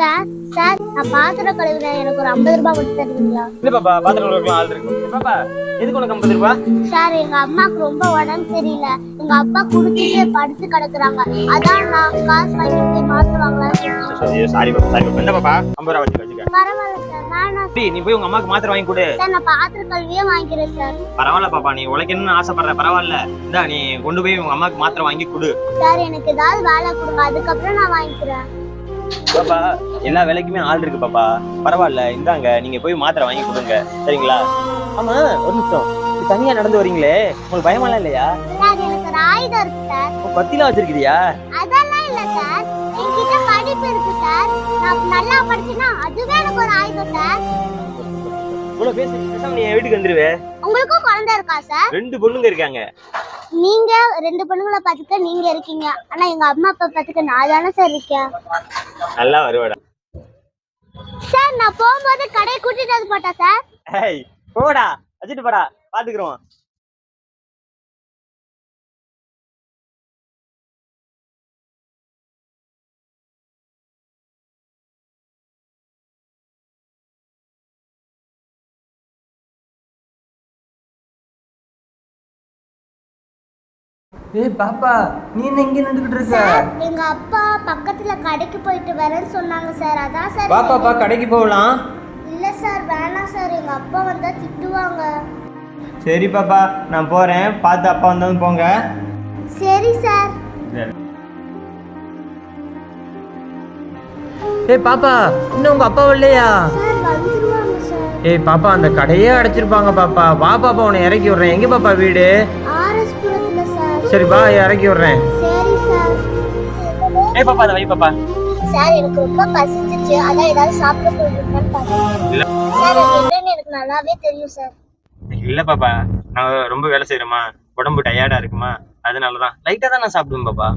Sir sir நான் பாத்திரம் கழுவுறேன். எனக்கு ஒரு ஐம்பது ரூபாய் கொடுத்து தருவீங்களா? இல்ல பாப்பா பாத்திரம் கழுவலாம் ஆள் இருக்கு. பாப்பா எதுக்கு உனக்கு ஐம்பது ரூபா சார் எங்க அம்மாக்கு ரொம்ப உடம்பு சரியில்லை. எங்க அப்பா குடிச்சிட்டு படுத்து கிடக்குறாங்க. அதான் நான் காசு வாங்கிட்டு போய் மாத்துவாங்களா? சாரி பாப்பா சாரி பாப்பா. என்ன பாப்பா? ஐம்பது ரூபா வச்சுக்க வச்சுக்க. பரவாயில்ல நீ போய் உங்க அம்மாக்கு மாத்திரை வாங்கி கொடு. சார் நான் பாத்திரம் கழுவியே வாங்கிக்கிறேன் சார். பரவாயில்ல பாப்பா நீ உழைக்கணும்னு ஆசைப்படுற பரவாயில்ல. இந்தா நீ கொண்டு போய் உங்க அம்மாக்கு மாத்திரை வாங்கி கொடு. சார் எனக்கு ஏதாவது வேலை கொடுங்க. அதுக்கப்புறம் நான் வாங்கிக்கிறேன். பாப்பா எல்லா வேலைக்குமே ஆள் இருக்கு பாப்பா. பரவாயில்ல இந்தாங்க நீங்க போய் மாத்திரை வாங்கி கொடுங்க. சரிங்களா? ஆமா ஒரு நிமிஷம். தனியா நடந்து வரீங்களே. உங்களுக்கு பயமெல்லாம் இல்லையா? எனக்கு ஒரு ஆயுதம் இருக்கு சார். பத்திலாம் வச்சிருக்கிறியா? அதெல்லாம் இல்ல சார். என்கிட்ட சார் நான் நல்லா படிச்சேன்னா அதுவே எனக்கு ஒரு ஆயுதம் சார். இவ்வளவு பேசி பேசாம நீ என் வீட்டுக்கு வந்துருவே. உங்களுக்கும் குழந்தை இருக்கா சார்? ரெண்டு பொண்ணுங்க இருக்காங்க. நீங்க ரெண்டு பொண்ணுங்களை பார்த்துக்க நீங்க இருக்கீங்க. ஆனா எங்க அம்மா அப்பா பார்த்துக்க நான் தானே சார் இருக்கேன். நல்லா வருவாடா. சார் நான் போகும்போது கடையை கூட்டிட்டு வந்து போட்டா சார். ஏய் போடா வச்சுட்டு போடா பாத்துக்கிறோம். ஏய் பாப்பா நீ என்ன இங்க நின்றுகிட்டு இருக்க? சார் எங்க அப்பா பக்கத்துல கடைக்கு போயிட்டு வரேன்னு சொன்னாங்க சார். அதான் சார் வா பாப்பா கடைக்கு போகலாம். இல்ல சார் வேணாம் சார். எங்க அப்பா வந்தா திட்டுவாங்க. சரி பாப்பா நான் போறேன். பார்த்து அப்பா வந்ததும் போங்க. சரி சார். ஏய் பாப்பா இன்னும் உங்க அப்பா வரலையா? சார் வந்துருவாங்க சார். ஏய் பாப்பா அந்த கடையே அடைச்சிருப்பாங்க பாப்பா. வா பாப்பா உன்னை இறக்கி விடுறேன். எங்க பாப்பா வீடு? சார் வா இறக்கி விடுறேன். சரி சார். ஏய் பாப்பா அதை வை பாப்பா. சார் எனக்கு ரொம்ப பசிச்சிச்சு. அதான் ஏதாவது சாப்பிட போயிருக்கேன்னு பார்த்தேன். சார் என்னன்னு எனக்கு நல்லாவே தெரியும் சார். இல்ல பாப்பா. நான் ரொம்ப வேலை செய்யறேமா உடம்பு டயர்டா இருக்குமா? அதனாலதான். லைட்டா தான் நான் சாப்பிடுவேன் பாப்பா.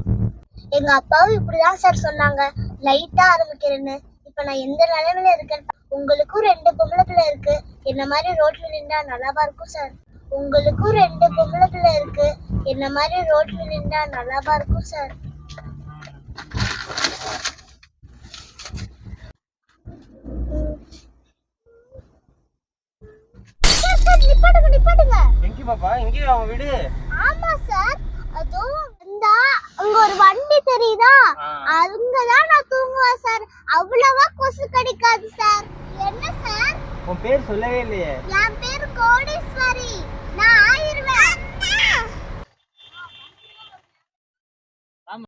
எங்க அப்பாவும் இப்படிதான் சார் சொன்னாங்க. லைட்டா ஆரம்பிக்கிறேன்னு இப்ப நான் எந்த நிலைமையில இருக்கேன் உங்களுக்கும் ரெண்டு பொம்பளை பிள்ளை இருக்கு. என்ன மாதிரி ரோட்ல நின்றா நல்லாவா இருக்கும் சார்? உங்களுக்கும் ரெண்டு பொம்பளை என்ன மாதிரி ரோட்ல நின்றா நல்லாவா இருக்கும் சார் சார், சார், நிப்பாட்டுங்க நிப்பாட்டுங்க. எங்க பாப்பா? எங்க அவன் வீடு. ஆமா சார் அதோ இந்த அங்க ஒரு வண்டி தெரியுதா? ஆ. அங்கதான் நான் தூங்குவேன் சார் அவ்வளவா கொசு கடிக்காது சார் என்ன சார் உன் பேர் சொல்லவே இல்லையே.